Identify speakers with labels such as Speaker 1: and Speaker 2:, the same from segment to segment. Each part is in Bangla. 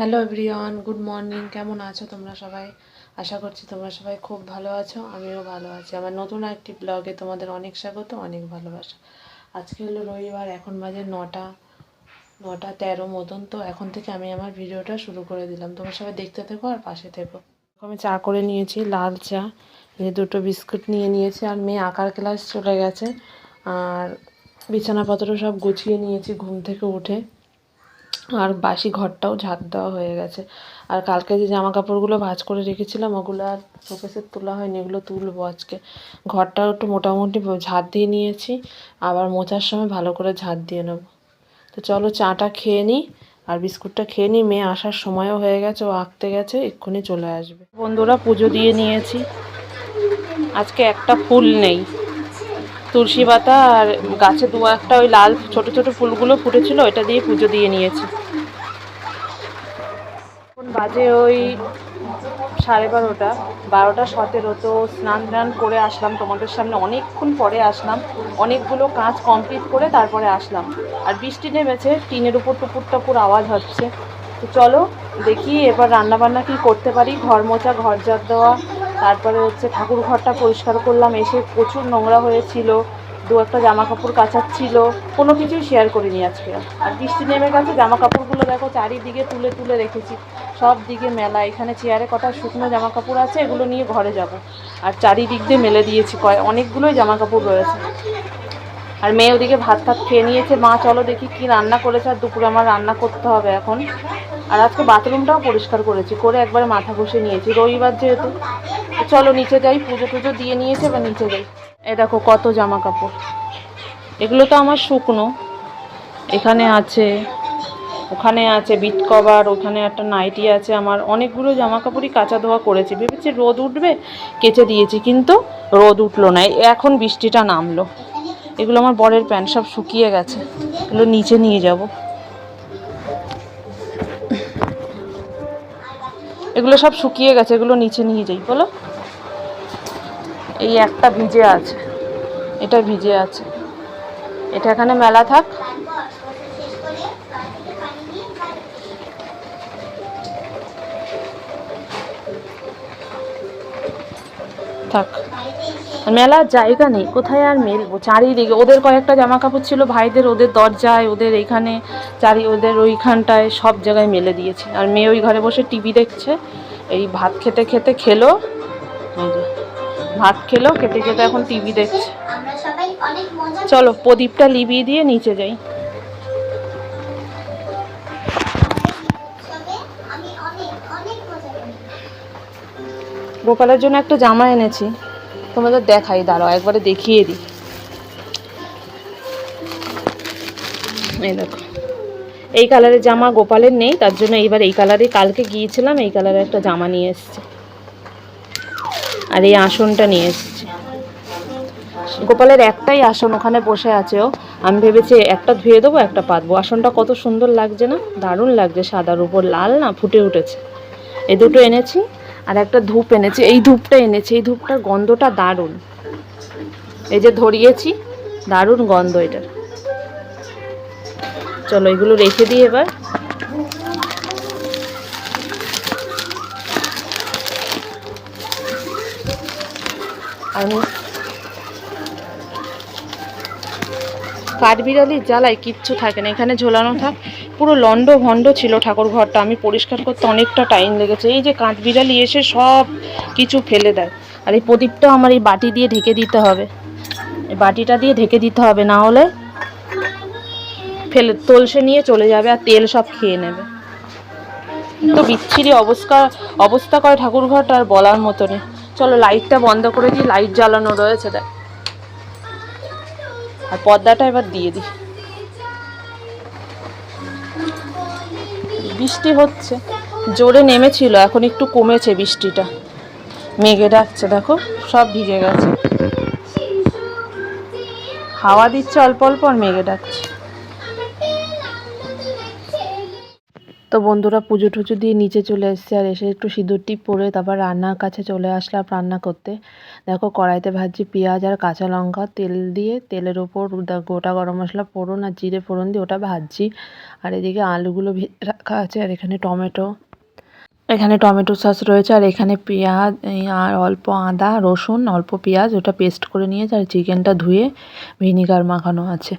Speaker 1: হ্যালো এভরিওয়ান গুড মর্নিং কেমন আছো তোমরা সবাই? আশা করছি তোমরা সবাই খুব ভালো আছো, আমিও ভালো আছি। আমার নতুন একটি ব্লগে তোমাদের অনেক স্বাগত, অনেক ভালোবাসা। আজকে হলো রবিবার, এখন বাজে নটা নটা তেরো মতন। তো এখন থেকে আমি আমার ভিডিওটা শুরু করে দিলাম। তোমরা সবাই দেখতে থেকো আর পাশে থেকো। আমি চা করে নিয়েছি, লাল চা। এই দুটো বিস্কুট নিয়ে নিয়েছি আর মেয়ে আঁকার ক্লাস চলে গেছে। আর বিছানাপত্র সব গুছিয়ে নিয়েছি ঘুম থেকে উঠে। আর বাসি ঘরটাও ঝাঁট দেওয়া হয়ে গেছে। আর কালকে যে জামা কাপড়গুলো ভাজ করে রেখেছিলাম, ওগুলো আর শোকেসে তোলা হয়নি, এগুলো তুলবো আজকে। ঘরটাও একটু মোটামুটি ঝাঁট দিয়ে নিয়েছি, আবার মোচার সময় ভালো করে ঝাঁট দিয়ে নেব। তো চলো চাটা খেয়ে নিই আর বিস্কুটটা খেয়ে নিই মেয়ে আসার সময়ও হয়ে গেছে, ও আঁকতে গেছে, এক্ষুনি চলে আসবে। বন্ধুরা পুজো দিয়ে নিয়েছি, আজকে একটা ফুল নেই। তুলসী পাতা আর গাছে দু একটা ওই লাল ছোট ছোট ফুলগুলো ফুটেছিল, ওইটা দিয়ে পুজো দিয়ে নিয়েছি। বাজে ওই সাড়ে বারোটা। বারোটা সতেরো, তো স্নান টান করে আসলাম তোমাদের সামনে। অনেকক্ষণ পরে আসলাম। অনেকগুলো কাজ কমপ্লিট করে তারপরে আসলাম। আর বৃষ্টি নেমেছে, টিনের উপর টুপুর টাপুর আওয়াজ হচ্ছে। তো চলো দেখি এবার রান্না বান্না কি করতে পারি। ঘর মোচা ঘর ঝাড় দেওয়া, তারপরে হচ্ছে ঠাকুর ঘরটা পরিষ্কার করলাম। এসে প্রচুর নোংরা হয়েছিল, দু একটা জামা কাপড় কাচার ছিল কোনো কিছুই শেয়ার করিনি আজকে। আর বৃষ্টি নেমে গেছে, জামা কাপড়গুলো দেখো চারিদিকে তুলে তুলে রেখেছি। সব দিকে মেলা। এখানে চেয়ারে কটা শুকনো জামা কাপড় আছে, এগুলো নিয়ে ঘরে যাব। আর চারিদিক দিয়ে মেলে দিয়েছি কয় অনেকগুলোই জামা কাপড় রয়েছে। আর মেয়ে ওদিকে ভাত টাত খেয়ে নিয়েছে। মা, চলো দেখি কি রান্না করেছে। আর দুপুরে আমার রান্না করতে হবে এখন। আর আজকে বাথরুমটাও পরিষ্কার করেছি। করে একবারে মাথা ঘষে নিয়েছি। রবিবার যেহেতু। চলো নিচে যাই। পুজো টুজো দিয়ে নিয়েছে বা নিচে যাই। এ দেখো কত জামা কাপড় এগুলো তো আমার শুকনো। এখানে আছে ওখানে আছে বিট কভার ওখানে একটা নাইটি আছে, আমার অনেকগুলো জামা কাপড়ই কাঁচা ধোয়া করেছি। ভেবেছি রোদ উঠবে, কেচে দিয়েছি, কিন্তু রোদ উঠল না। এখন বৃষ্টিটা নামলো। এগুলো আমার বরের প্যান্ট সব শুকিয়ে গেছে। এগুলো নিচে নিয়ে যাব। এগুলো সব শুকিয়ে গেছে, এগুলো নিচে নিয়ে যাই, বলো। এই একটা ভিজে আছে। এটা ভিজে আছে। এটা এখানে মেলা থাক। থাক। মেলার জায়গা নেই কোথায় আর মেলবো? চারিদিকে ওদের কয়েকটা জামা কাপড় ছিল ভাইদের ওদের দরজায় ওদের এইখানে চারি ওদের ওইখানটায় সব জায়গায় মেলে দিয়েছে। আর মেয়ে ওই ঘরে বসে টিভি দেখছে এই ভাত খেতে খেতে খেলো ভাত খেলো খেতে খেতে এখন টিভি দেখছে। চলো প্রদীপটা লিবিয়ে দিয়ে নিচে যাই। গোপালের জন্য একটা জামা এনেছি। তোমাদের দেখাই, দাঁড়াও, একবারে দেখিয়ে দিই। এই দেখো, এই কালারের জামা গোপালের নেই, তার জন্য এইবার এই কালারে, কালকে গিয়েছিলাম, এই কালারের একটা জামা নিয়ে এসেছি। আর এই আসনটা নিয়ে এসেছি। গোপালের একটাই আসন ওখানে বসে আছে ও। আমি ভেবেছি একটা ধুয়ে দেবো, একটা পাতবো। আসনটা কত সুন্দর লাগছে না? দারুণ লাগছে, সাদার উপর লাল না, ফুটে উঠেছে। এ দুটো এনেছি আর একটা ধূপ এনেছি, এই ধূপটা এনেছি, এই ধূপটার গন্ধটা দারুণ। এই যে ধরিয়েছি, দারুণ গন্ধ এটার। চলো এগুলো রেখে দিই এবার। আমি কাঠবিড়ালির জ্বালায় কিচ্ছু থাকে না, এখানে ঝোলানো থাক। পুরো লন্ড ভন্ড ছিল ঠাকুর ঘরটা আমি পরিষ্কার করতে অনেকটা টাইম লেগেছে। এই যে কাঁচ বিড়ালি এসে সব কিছু ফেলে দেয়। আর এই প্রদীপটাও আমার এই বাটি দিয়ে ঢেকে দিতে হবে। এই বাটিটা দিয়ে ঢেকে দিতে হবে, না হলে ফেলে, তলসে নিয়ে চলে যাবে আর তেল সব খেয়ে নেবে। তো বিচ্ছিরি অবস্থা অবস্থা করে ঠাকুর ঘরটা আর বলার মতো নেই। চলো লাইটটা বন্ধ করে দিই লাইট জ্বালানো রয়েছে, দেখ। আর পর্দাটা এবার দিয়ে দিই। বৃষ্টি হচ্ছে। জোরে নেমেছিল, এখন একটু কমেছে বৃষ্টিটা। মেঘে ডাকছে, দেখো, সব ভিজে গেছে। হাওয়া দিচ্ছে, অল্প অল্প আর মেঘে ডাকছে। তো বন্ধুরা পুজো টুজো দিয়ে নিচে চলে এসেছে আর এসে একটু সিঁদুর টিপ পরে তারপর রান্নার কাছে চলে আসলাম রান্না করতে। দেখো কড়াইতে ভাজছি পেঁয়াজ আর কাঁচা লঙ্কা, তেল দিয়ে তেলের ওপর গোটা গরম মশলা ফোড়ন আর জিরে ফোড়ন দিয়ে ওটা ভাজছি। আর এদিকে আলুগুলো রাখা আছে আর এখানে টমেটো। এখানে টমেটো সস রয়েছে আর এখানে পেঁয়াজ আর অল্প আদা, রসুন, অল্প পেঁয়াজ ওটা পেস্ট করে নিয়েছে আর চিকেনটা ধুয়ে ভিনিগার মাখানো আছে।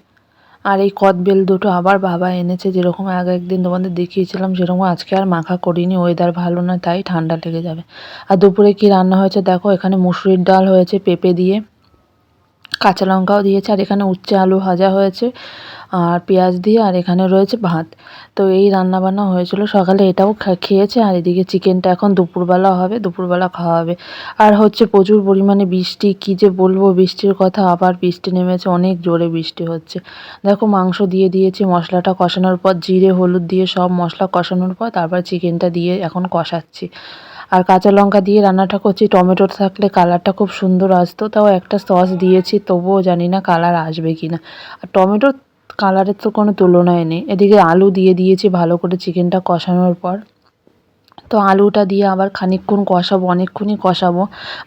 Speaker 1: আর এই কদবেল দুটো আবার বাবা এনেছে, যেরকম আগে একদিন তোমাদের দেখিয়েছিলাম, সেরকম আজকে আর মাখা করিনি ওয়েদার ভালো না, তাই ঠান্ডা লেগে যাবে। আর দুপুরে কি রান্না হয়েছে দেখো, এখানে মুসুরির ডাল হয়েছে পেঁপে দিয়ে। কাঁচা লঙ্কাও দিয়েছে, আর এখানে উচ্ছে আলু ভাজা হয়েছে, আর পেঁয়াজ দিয়ে, আর এখানে রয়েছে ভাত। তো এই রান্না বান্না হয়েছিল সকালে, এটাও খেয়েছে, আর এদিকে চিকেনটা এখন দুপুরবেলা হবে, দুপুরবেলা খাওয়া হবে আর হচ্ছে প্রচুর পরিমাণে বৃষ্টি, কী যে বলব, বৃষ্টির কথা, আবার বৃষ্টি নেমেছে, অনেক জোরে বৃষ্টি হচ্ছে। দেখো মাংস দিয়ে দিয়েছি, মশলাটা কষানোর পর, জিরে, হলুদ দিয়ে সব মশলা কষানোর পর, তারপর চিকেনটা দিয়ে এখন কষাচ্ছি। আর কাঁচা লঙ্কা দিয়ে রান্নাটা করছি। টমেটো থাকলে কালারটা খুব সুন্দর আসতো, তাও একটা সস দিয়েছি, তবুও জানি না কালার আসবে কি না আর টমেটোর কালারের তো কোনো তুলনায় নেই। এদিকে আলু দিয়ে দিয়েছি ভালো করে চিকেনটা কষানোর পর। তো আলুটা দিয়ে আবার খানিকক্ষণ কষাবো, অনেকক্ষণই কষাবো।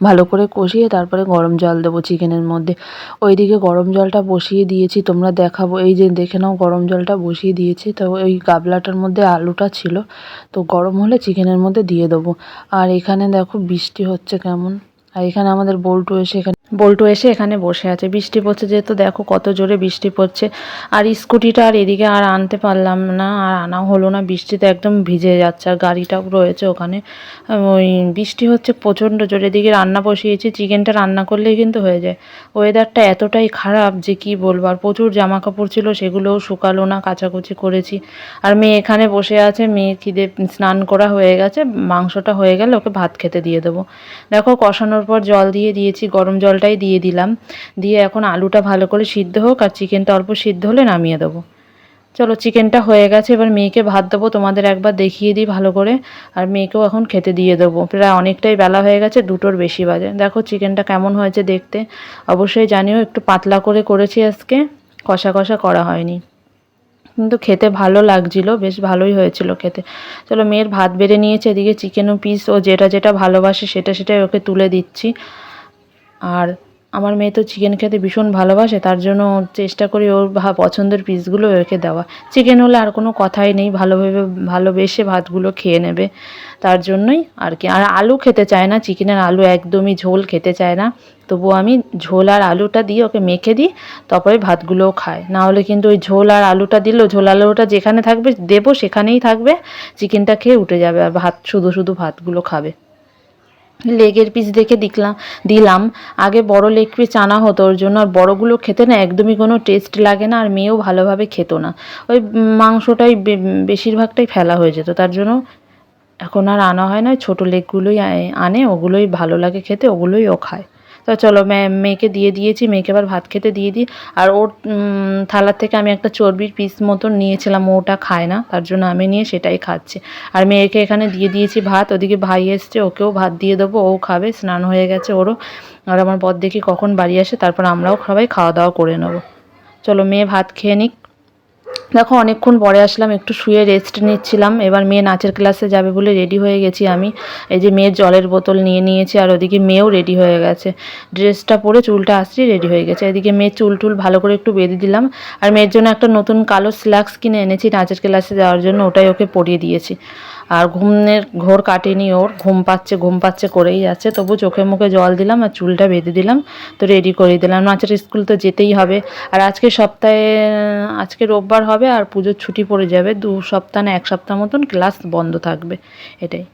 Speaker 1: ভালো করে কষিয়ে তারপরে গরম জল দেবো চিকেনের মধ্যে। ওইদিকে গরম জলটা বসিয়ে দিয়েছি, তোমরা দেখাবো। এই যে দেখে নাও, গরম জলটা বসিয়ে দিয়েছি। তো ওই গাবলাটার মধ্যে আলুটা ছিল, তো গরম হলে চিকেনের মধ্যে দিয়ে দেবো। আর এখানে দেখো বৃষ্টি হচ্ছে কেমন। আর এখানে আমাদের বল্টু এসে এখানে বল্টু এসে এখানে বসে আছে। বৃষ্টি পড়ছে যেহেতু দেখো কত জোরে বৃষ্টি পড়ছে। আর স্কুটিটা আর এদিকে আর আনতে পারলাম না, আর আনা হলো না। বৃষ্টিতে একদম ভিজে যাচ্ছে। আর গাড়িটাও রয়েছে ওখানে। ওই বৃষ্টি হচ্ছে প্রচণ্ড জোরে। এদিকে রান্না বসিয়েছি। চিকেনটা রান্না করলেই কিন্তু হয়ে যায়। ওয়েদারটা এতটাই খারাপ যে কি বলব? আর প্রচুর জামা কাপড় ছিল, সেগুলোও শুকালো না, কাচাকুচি করেছি। আর মেয়ে এখানে বসে আছে। মেয়ে খিদে, স্নান করা হয়ে গেছে। মাংসটা হয়ে গেলে ওকে ভাত খেতে দিয়ে দেবো। দেখো কষানোর পর জল দিয়ে দিয়েছি। গরম জলটাই দিয়ে দিলাম। দিয়ে এখন আলুটা ভালো করে সিদ্ধ হোক আর চিকেনটা অল্প সিদ্ধ হলে নামিয়ে দেবো। চলো, চিকেনটা হয়ে গেছে। এবার মেয়েকে ভাত দেবো, তোমাদের একবার দেখিয়ে দিই ভালো করে। আর মেয়েকেও এখন খেতে দিয়ে দেবো। প্রায় অনেকটাই বেলা হয়ে গেছে, দুটোর বেশি বাজে। দেখো চিকেনটা কেমন হয়েছে দেখতে। অবশ্যই জানিও, একটু পাতলা করে করেছি আজকে। কষা কষা করা হয়নি। কিন্তু খেতে ভালো লাগছিল, বেশ ভালোই হয়েছিল খেতে। চলো, মেয়ের ভাত বেড়ে নিয়েছে। এদিকে চিকেনও পিস ও যেটা যেটা ভালোবাসে সেটা সেটাই ওকে তুলে দিচ্ছি। আর আমার মেয়ে তো চিকেন খেতে ভীষণ ভালোবাসে, তার জন্য চেষ্টা করি ওর পছন্দের পিসগুলো ওকে দেওয়া। চিকেন হলে আর কোনো কথাই নেই, ভালোভাবে ভালোবেসে ভাতগুলো খেয়ে নেবে, তার জন্যই আর কি। আর আলু খেতে চায় না চিকেনের আলু একদমই ঝোল খেতে চায় না। তবুও আমি ঝোল আর আলুটা দিয়ে ওকে মেখে দিই, তারপরে ভাতগুলোও খায়। না হলে কিন্তু ওই ঝোল আর আলুটা দিলেও ঝোল আলুটা যেখানে থাকবে দেবো সেখানেই থাকবে চিকেনটা খেয়ে উঠে যাবে, আর ভাত, শুধু শুধু ভাতগুলো খাবে। লেগের পিস দেখে দেখলাম দিলাম। আগে বড় লেগ পিস আনা হতো, ওর জন্য আর বড়গুলো খেতে না একদমই কোনো টেস্ট লাগে না, আর মেয়েও ভালোভাবে খেত না। ওই মাংসটাই বেশিরভাগটাই ফেলা হয়ে যেত, তার জন্য এখন আর আনা হয় না। ছোটো লেগগুলোই আনে, ওগুলোই ভালো লাগে খেতে, ওগুলোই ও খায়। তো চলো মেয়েকে দিয়ে দিয়েছি, মেয়েকে এবার ভাত খেতে দিয়ে দিই। আর ওর থালার থেকে আমি একটা চর্বির পিস মতন নিয়েছিলাম, ওটা খায় না, তার জন্য আমি নিয়ে সেটাই খাচ্ছি। আর মেয়েকে এখানে দিয়ে দিয়েছি ভাত, ওদিকে ভাই এসছে, ওকেও ভাত দিয়ে দেবো, ও খাবে, স্নান হয়ে গেছে ওরও। আর আমার বর দেখি কখন বাড়ি আসে, তারপর আমরাও সবাই খাওয়া দাওয়া করে নেব। চলো মেয়ে ভাত খেয়ে নিক। দেখো, অনেকক্ষণ পরে আসলাম, একটু শুয়ে রেস্ট নিচ্ছিলাম। এবার মেয়ে নাচের ক্লাসে যাবে বলে রেডি হয়ে গেছি আমি। এই যে মেয়ের জলের বোতল নিয়ে নিয়েছি, আর ওদিকে মেয়েও রেডি হয়ে গেছে। ড্রেসটা পরে চুলটা আসছি রেডি হয়ে গেছে। এদিকে মেয়ের চুল টুল ভালো করে একটু বেঁধে দিলাম। আর মেয়ের জন্য একটা নতুন কালো স্ল্যাক্স কিনে এনেছি নাচের ক্লাসে যাওয়ার জন্য, ওটাই ওকে পরিয়ে দিয়েছি। আর ঘুমের ঘোর কাটেনি ওর। ঘুম পাচ্ছে ঘুম পাচ্ছে করেই যাচ্ছে। তবু চোখে মুখে জল দিলাম আর চুলটা বেঁধে দিলাম, তো রেডি করে দিলাম। নাচের স্কুল তো যেতেই হবে। আর আজকে সপ্তাহে, আজকে রোববার হবে আর পুজোর ছুটি পড়ে যাবে। দু সপ্তাহ না, এক সপ্তাহ মতন ক্লাস বন্ধ থাকবে। এটাই।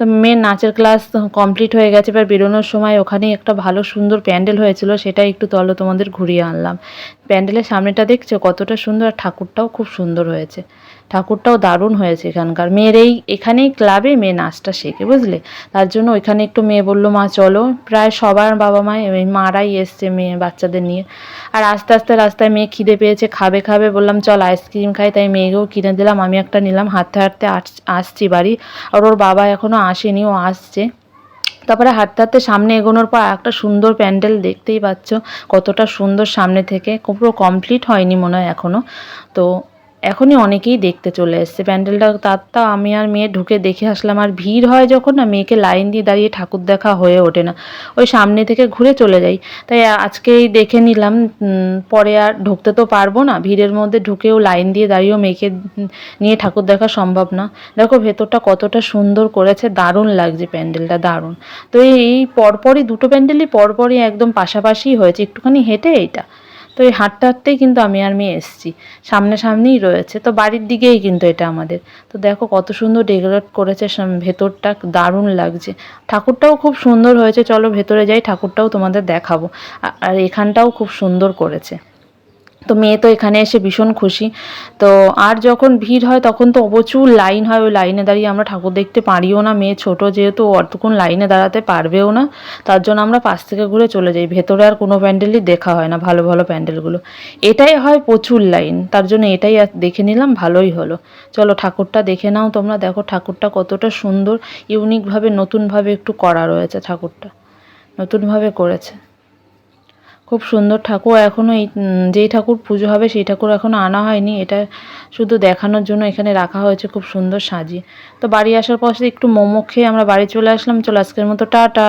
Speaker 1: তো মেয়ের নাচের ক্লাস কমপ্লিট হয়ে গেছে। এবার বেরোনোর সময় ওখানেই একটা ভালো সুন্দর প্যান্ডেল হয়েছিল। সেটা একটু তলো তোমাদের ঘুরিয়ে আনলাম। প্যান্ডেলের সামনেটা দেখছ? কতটা সুন্দর। আর ঠাকুরটাও খুব সুন্দর হয়েছে। ঠাকুরটাও দারুণ হয়েছে এখানকার। মেয়ের এই, এখানেই ক্লাবে মেয়ে নাচটা শেখে, বুঝলে? তার জন্য ওইখানে একটু মেয়ে বলল, মা, চলো। প্রায় সবার বাবা মা মারাই এসছে মেয়ে, বাচ্চাদের নিয়ে। আর আস্তে আস্তে রাস্তায় মেয়ে খিদে পেয়েছে, খাবে খাবে। বললাম, চল আইসক্রিম খাই। তাই মেয়েকেও কিনে দিলাম, আমি একটা নিলাম, হাঁটতে হাঁটতে আস- আসছি বাড়ি। আর ওর বাবা এখনও আসেনি, ও আসছে। তারপরে হাঁটতে হাঁটতে সামনে এগোনোর পর একটা সুন্দর প্যান্ডেল দেখতেই পাচ্ছ, কতটা সুন্দর সামনে থেকে। পুরো কমপ্লিট হয়নি মনে হয় এখনও তো এখনই অনেকেই দেখতে চলে এসছে। প্যান্ডেলটা, তার তা আমি আর মেয়ে ঢুকে দেখে আসলাম। আর ভিড় হয় যখন না, মেয়েকে লাইন দিয়ে দাঁড়িয়ে ঠাকুর দেখা হয়ে ওঠে না। ওই সামনে থেকে ঘুরে চলে যাই। তাই আজকেই দেখে নিলাম পরে আর ঢুকতে তো পারব না। ভিড়ের মধ্যে ঢুকেও লাইন দিয়ে দাঁড়িয়েও মেয়েকে নিয়ে ঠাকুর দেখা সম্ভব না। দেখো ভেতরটা কতটা সুন্দর করেছে, দারুণ লাগছে প্যান্ডেলটা, দারুণ। তো এই পরপরই, দুটো প্যান্ডেলই পরপরই একদম পাশাপাশি হয়েছে। একটুখানি হেঁটে এইটা। তো এই হাঁটতে হাঁটতেই কিন্তু আমি আর মেয়ে এসেছি। সামনে সামনেই রয়েছে। তো বাড়ির দিকেই কিন্তু এটা আমাদের। তো দেখো কত সুন্দর ডেকোরেট করেছে ভেতরটা দারুণ লাগছে। ঠাকুরটাও খুব সুন্দর হয়েছে। চলো ভেতরে যাই, ঠাকুরটাও তোমাদের দেখাবো। আর এখানটাও খুব সুন্দর করেছে। তো মেয়ে তো এখানে এসে ভীষণ খুশি। তো আর যখন ভিড় হয় তখন তো প্রচুর লাইন হয়, ওই লাইনে দাঁড়িয়ে আমরা ঠাকুর দেখতে পারিও না। মেয়ে ছোট যেহেতু অতক্ষণ লাইনে দাঁড়াতে পারবেও না। তার জন্য আমরা পাশ থেকে ঘুরে চলে যাই। ভেতরে আর কোনো প্যান্ডেলই দেখা হয় না ভালো ভালো প্যান্ডেলগুলো। এটাই হয় প্রচুর লাইন। তার জন্য এটাই দেখে নিলাম, ভালোই হলো। চলো ঠাকুরটা দেখে নাও তোমরা। দেখো ঠাকুরটা কতটা সুন্দর। ইউনিকভাবে, নতুনভাবে একটু করা রয়েছে ঠাকুরটা। নতুনভাবে করেছে। খুব সুন্দর ঠাকুর। এখনও এই যেই ঠাকুর পুজো হবে সেই ঠাকুর এখনও আনা হয়নি। এটা শুধু দেখানোর জন্য এখানে রাখা হয়েছে খুব সুন্দর সাজিয়ে। তো বাড়ি আসার পর একটু মোমো খেয়ে আমরা বাড়ি চলে আসলাম। চলো আজকের মতো, টাটা।